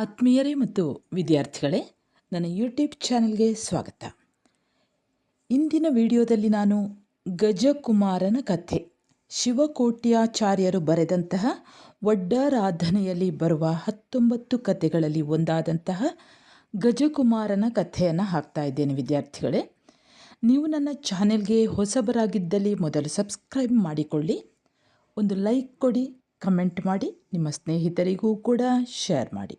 ಆತ್ಮೀಯರೇ ಮತ್ತು ವಿದ್ಯಾರ್ಥಿಗಳೇ, ನನ್ನ ಯೂಟ್ಯೂಬ್ ಚಾನಲ್ಗೆ ಸ್ವಾಗತ. ಇಂದಿನ ವಿಡಿಯೋದಲ್ಲಿ ನಾನು ಗಜಕುಮಾರನ ಕಥೆ, ಶಿವಕೋಟ್ಯಾಚಾರ್ಯರು ಬರೆದಂತಹ ಒಡ್ಡಾರಾಧನೆಯಲ್ಲಿ ಬರುವ ಹತ್ತೊಂಬತ್ತು ಕಥೆಗಳಲ್ಲಿ ಒಂದಾದಂತಹ ಗಜಕುಮಾರನ ಕಥೆಯನ್ನು ಹಾಕ್ತಾ ಇದ್ದೇನೆ ವಿದ್ಯಾರ್ಥಿಗಳೇ. ನೀವು ನನ್ನ ಚಾನೆಲ್ಗೆ ಹೊಸಬರಾಗಿದ್ದಲ್ಲಿ ಮೊದಲು ಸಬ್ಸ್ಕ್ರೈಬ್ ಮಾಡಿಕೊಳ್ಳಿ, ಒಂದು ಲೈಕ್ ಕೊಡಿ, ಕಮೆಂಟ್ ಮಾಡಿ, ನಿಮ್ಮ ಸ್ನೇಹಿತರಿಗೂ ಕೂಡ ಶೇರ್ ಮಾಡಿ.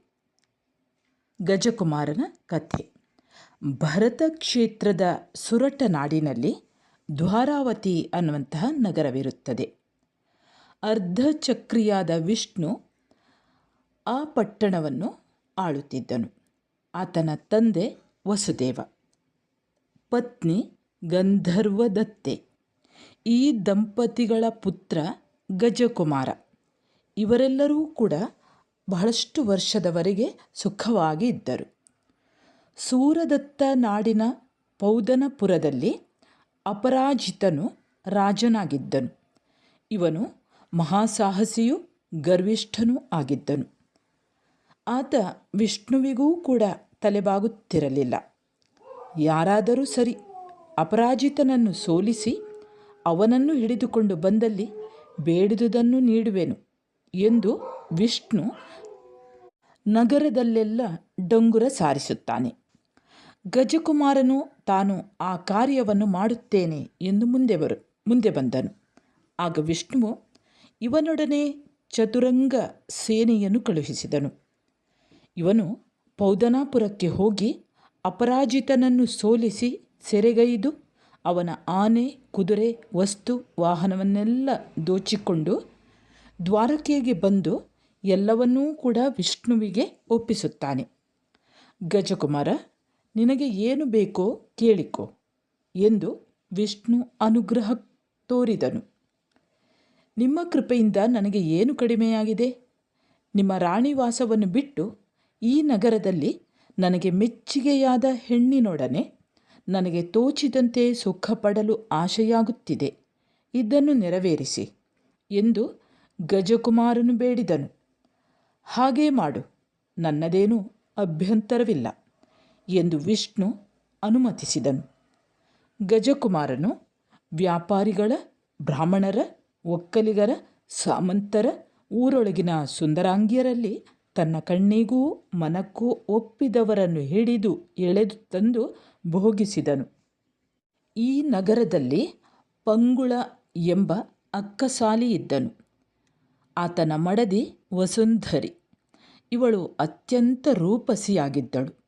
ಗಜಕುಮಾರನ ಕಥೆ. ಭರತ ಕ್ಷೇತ್ರದ ಸುರಟ ನಾಡಿನಲ್ಲಿ ದ್ವಾರಾವತಿ ಅನ್ನುವಂತಹ ನಗರವಿರುತ್ತದೆ. ಅರ್ಧಚಕ್ರಿಯಾದ ವಿಷ್ಣು ಆ ಪಟ್ಟಣವನ್ನು ಆಳುತ್ತಿದ್ದನು. ಆತನ ತಂದೆ ವಸುದೇವ. ಪತ್ನಿ ಗಂಧರ್ವದತ್ತೆ. ಈ ದಂಪತಿಗಳ ಪುತ್ರ ಗಜಕುಮಾರ. ಇವರೆಲ್ಲರೂ ಕೂಡ ಬಹಳಷ್ಟು ವರ್ಷದವರೆಗೆ ಸುಖವಾಗಿ ಇದ್ದರು. ಸೂರದತ್ತ ನಾಡಿನ ಪೌದನಪುರದಲ್ಲಿ ಅಪರಾಜಿತನು ರಾಜನಾಗಿದ್ದನು. ಇವನು ಮಹಾಸಾಹಸಿಯೂ ಗರ್ವಿಷ್ಠನೂ ಆಗಿದ್ದನು. ಆತ ವಿಷ್ಣುವಿಗೂ ಕೂಡ ತಲೆಬಾಗುತ್ತಿರಲಿಲ್ಲ. ಯಾರಾದರೂ ಸರಿ ಅಪರಾಜಿತನನ್ನು ಸೋಲಿಸಿ ಅವನನ್ನು ಹಿಡಿದುಕೊಂಡು ಬಂದಲ್ಲಿ ಬೇಡಿದುದನ್ನು ನೀಡುವೆನು. ಎಂದು ವಿಷ್ಣು ನಗರದಲ್ಲೆಲ್ಲ ಡಂಗುರ ಸಾರಿಸುತ್ತಾನೆ. ಗಜಕುಮಾರನು ತಾನು ಆ ಕಾರ್ಯವನ್ನು ಮಾಡುತ್ತೇನೆ ಎಂದು ಮುಂದೆ ಬರು, ಮುಂದೆ ಬಂದನು. ಆಗ ವಿಷ್ಣುವು ಇವನೊಡನೆ ಚತುರಂಗ ಸೇನೆಯನ್ನು ಕಳುಹಿಸಿದನು. ಇವನು ಪೌದನಾಪುರಕ್ಕೆ ಹೋಗಿ ಅಪರಾಜಿತನನ್ನು ಸೋಲಿಸಿ ಸೆರೆಗೈದು ಅವನ ಆನೆ, ಕುದುರೆ, ವಸ್ತು, ವಾಹನವನ್ನೆಲ್ಲ ದೋಚಿಕೊಂಡು ದ್ವಾರಕೆಗೆ ಬಂದು ಎಲ್ಲವನ್ನೂ ಕೂಡ ವಿಷ್ಣುವಿಗೆ ಒಪ್ಪಿಸುತ್ತಾನೆ. ಗಜಕುಮಾರ, ನಿನಗೆ ಏನು ಬೇಕೋ ಕೇಳಿಕೋ ಎಂದು ವಿಷ್ಣು ಅನುಗ್ರಹ ತೋರಿದನು. ನಿಮ್ಮ ಕೃಪೆಯಿಂದ ನನಗೆ ಏನು ಕಡಿಮೆಯಾಗಿದೆ? ನಿಮ್ಮ ರಾಣಿವಾಸವನ್ನು ಬಿಟ್ಟು ಈ ನಗರದಲ್ಲಿ ನನಗೆ ಮೆಚ್ಚುಗೆಯಾದ ಹೆಣ್ಣಿನೊಡನೆ ನನಗೆ ತೋಚಿದಂತೆ ಸುಖಪಡಲು ಆಶೆಯಾಗುತ್ತಿದೆ. ಇದನ್ನು ನೆರವೇರಿಸಿ ಎಂದು ಗಜಕುಮಾರನು ಬೇಡಿದನು. ಹಾಗೇ ಮಾಡು, ನನ್ನದೇನು ಅಭ್ಯಂತರವಿಲ್ಲ ಎಂದು ವಿಷ್ಣು ಅನುಮತಿಸಿದನು. ಗಜಕುಮಾರನು ವ್ಯಾಪಾರಿಗಳ, ಬ್ರಾಹ್ಮಣರ, ಒಕ್ಕಲಿಗರ, ಸಾಮಂತರ, ಊರೊಳಗಿನ ಸುಂದರಾಂಗಿಯರಲ್ಲಿ ತನ್ನ ಕಣ್ಣಿಗೂ ಮನಕ್ಕೂ ಒಪ್ಪಿದವರನ್ನು ಹಿಡಿದು ಎಳೆದು ತಂದು ಭೋಗಿಸಿದನು. ಈ ನಗರದಲ್ಲಿ ಪಂಗುಳ ಎಂಬ ಅಕ್ಕಸಾಲಿ ಇದ್ದನು. ಆತನ ಮಡದಿ ವಸುಂಧರಿ. ಇವಳು ಅತ್ಯಂತ ರೂಪಸಿಯಾಗಿದ್ದಳು.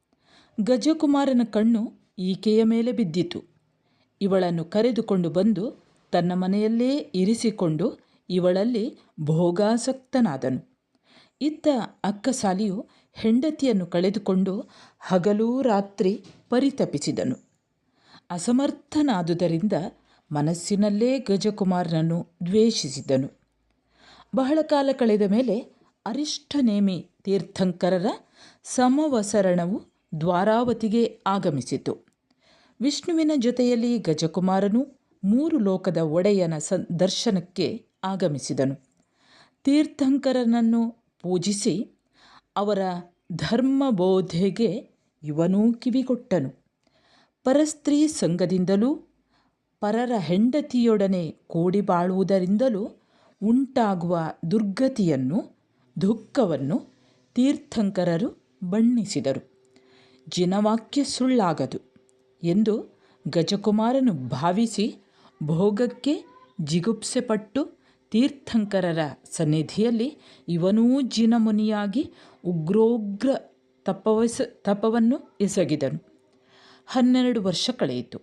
ಗಜಕುಮಾರನ ಕಣ್ಣು ಈಕೆಯ ಮೇಲೆ ಬಿದ್ದಿತು. ಇವಳನ್ನು ಕರೆದುಕೊಂಡು ಬಂದು ತನ್ನ ಮನೆಯಲ್ಲೇ ಇರಿಸಿಕೊಂಡು ಇವಳಲ್ಲಿ ಭೋಗಾಸಕ್ತನಾದನು. ಇತ್ತ ಅಕ್ಕಸಾಲಿಯು ಹೆಂಡತಿಯನ್ನು ಕಳೆದುಕೊಂಡು ಹಗಲೂ ರಾತ್ರಿ ಪರಿತಪಿಸಿದನು. ಅಸಮರ್ಥನಾದುದರಿಂದ ಮನಸ್ಸಿನಲ್ಲೇ ಗಜಕುಮಾರನನ್ನು ದ್ವೇಷಿಸಿದನು. ಬಹಳ ಕಾಲ ಕಳೆದ ಮೇಲೆ ಅರಿಷ್ಟನೇಮಿ ತೀರ್ಥಂಕರರ ಸಮವಸರಣವು ದ್ವಾರಾವತಿಗೆ ಆಗಮಿಸಿತು. ವಿಷ್ಣುವಿನ ಜೊತೆಯಲ್ಲಿ ಗಜಕುಮಾರನು ಮೂರು ಲೋಕದ ಒಡೆಯನ ಸ, ದರ್ಶನಕ್ಕೆ ಆಗಮಿಸಿದನು. ತೀರ್ಥಂಕರನನ್ನು ಪೂಜಿಸಿ ಅವರ ಧರ್ಮಬೋಧೆಗೆ ಇವನೂ ಕಿವಿಗೊಟ್ಟನು. ಪರಸ್ತ್ರೀ ಸಂಘದಿಂದಲೂ ಪರರ ಹೆಂಡತಿಯೊಡನೆ ಕೂಡಿ ಬಾಳುವುದರಿಂದಲೂ ಉಂಟಾಗುವ ದುರ್ಗತಿಯನ್ನು, ದುಃಖವನ್ನು ತೀರ್ಥಂಕರರು ಬಣ್ಣಿಸಿದರು. ಜಿನವಾಕ್ಯ ಸುಳ್ಳಾಗದು ಎಂದು ಗಜಕುಮಾರನು ಭಾವಿಸಿ ಭೋಗಕ್ಕೆ ಜಿಗುಪ್ಸೆಪಟ್ಟು ತೀರ್ಥಂಕರರ ಸನ್ನಿಧಿಯಲ್ಲಿ ಇವನೂ ಜಿನಮುನಿಯಾಗಿ ಉಗ್ರೋಗ್ರ ತಪವಸ ತಪವನ್ನು ಎಸಗಿದನು. ಹನ್ನೆರಡು ವರ್ಷ ಕಳೆಯಿತು.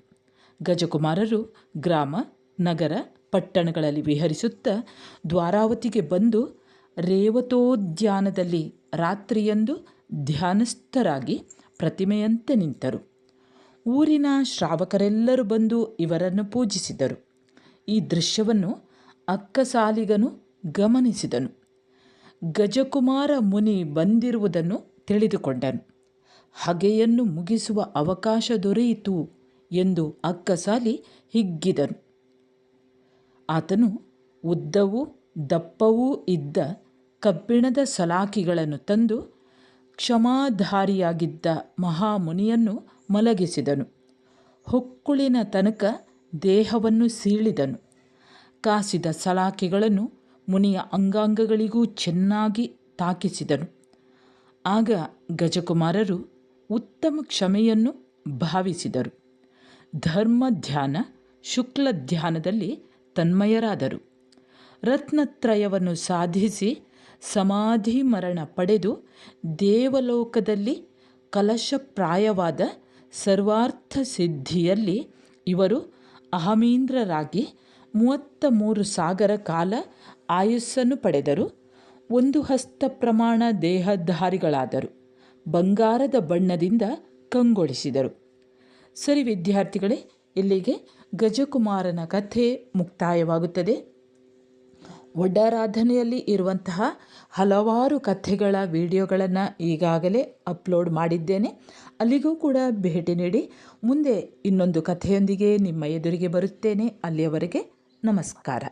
ಗಜಕುಮಾರರು ಗ್ರಾಮ, ನಗರ ಪಟ್ಟಣಗಳಲ್ಲಿ ವಿಹರಿಸುತ್ತಾ ದ್ವಾರಾವತಿಗೆ ಬಂದು ರೇವತೋದ್ಯಾನದಲ್ಲಿ ರಾತ್ರಿಯಂದು ಧ್ಯಾನಸ್ಥರಾಗಿ ಪ್ರತಿಮೆಯಂತೆ ನಿಂತರು. ಊರಿನ ಶ್ರಾವಕರೆಲ್ಲರೂ ಬಂದು ಇವರನ್ನು ಪೂಜಿಸಿದರು. ಈ ದೃಶ್ಯವನ್ನು ಅಕ್ಕಸಾಲಿಗನು ಗಮನಿಸಿದನು. ಗಜಕುಮಾರ ಮುನಿ ಬಂದಿರುವುದನ್ನು ತಿಳಿದುಕೊಂಡನು. ಹಗೆಯನ್ನು ಮುಗಿಸುವ ಅವಕಾಶ ದೊರೆಯಿತು ಎಂದು ಅಕ್ಕಸಾಲಿ ಹಿಗ್ಗಿದನು. ಆತನು ಉದ್ದವೂ ದಪ್ಪವೂ ಇದ್ದ ಕಬ್ಬಿಣದ ಸಲಾಕಿಗಳನ್ನು ತಂದು ಕ್ಷಮಾಧಾರಿಯಾಗಿದ್ದ ಮಹಾಮುನಿಯನ್ನು ಮಲಗಿಸಿದನು. ಹೊಕ್ಕುಳಿನ ತನಕ ದೇಹವನ್ನು ಸೀಳಿದನು. ಕಾಸಿದ ಸಲಾಕೆಗಳನ್ನು ಮುನಿಯ ಅಂಗಾಂಗಗಳಿಗೂ ಚೆನ್ನಾಗಿ ತಾಕಿಸಿದನು. ಆಗ ಗಜಕುಮಾರರು ಉತ್ತಮ ಕ್ಷಮೆಯನ್ನು ಭಾವಿಸಿದರು. ಧರ್ಮ ಧ್ಯಾನ ಶುಕ್ಲ ಧ್ಯಾನದಲ್ಲಿ ತನ್ಮಯರಾದರು. ರತ್ನತ್ರಯವನ್ನು ಸಾಧಿಸಿ ಸಮಾಧಿ ಮರಣ ಪಡೆದು ದೇವಲೋಕದಲ್ಲಿ ಕಲಶಪ್ರಾಯವಾದ ಸರ್ವಾರ್ಥ ಸಿದ್ಧಿಯಲ್ಲಿ ಇವರು ಅಹಮೀಂದ್ರರಾಗಿ ಮೂವತ್ತ ಮೂರು ಸಾಗರ ಕಾಲ ಆಯುಸ್ಸನ್ನು ಪಡೆದರು. ಒಂದು ಹಸ್ತ ಪ್ರಮಾಣ ದೇಹಧಾರಿಗಳಾದರು. ಬಂಗಾರದ ಬಣ್ಣದಿಂದ ಕಂಗೊಳಿಸಿದರು. ಸರಿ ವಿದ್ಯಾರ್ಥಿಗಳೇ ಇಲ್ಲಿಗೆ ಗಜಕುಮಾರನ ಕಥೆ ಮುಕ್ತಾಯವಾಗುತ್ತದೆ. ಒಡ್ಡಾರಾಧನೆಯಲ್ಲಿ ಇರುವಂತಹ ಹಲವಾರು ಕಥೆಗಳ ವಿಡಿಯೋಗಳನ್ನು ಈಗಾಗಲೇ ಅಪ್ಲೋಡ್ ಮಾಡಿದ್ದೇನೆ. ಅಲ್ಲಿಗೂ ಕೂಡ ಭೇಟಿ ನೀಡಿ ಮುಂದೆ ಇನ್ನೊಂದು ಕಥೆಯೊಂದಿಗೆ ನಿಮ್ಮ ಎದುರಿಗೆ ಬರುತ್ತೇನೆ. ಅಲ್ಲಿಯವರೆಗೆ ನಮಸ್ಕಾರ.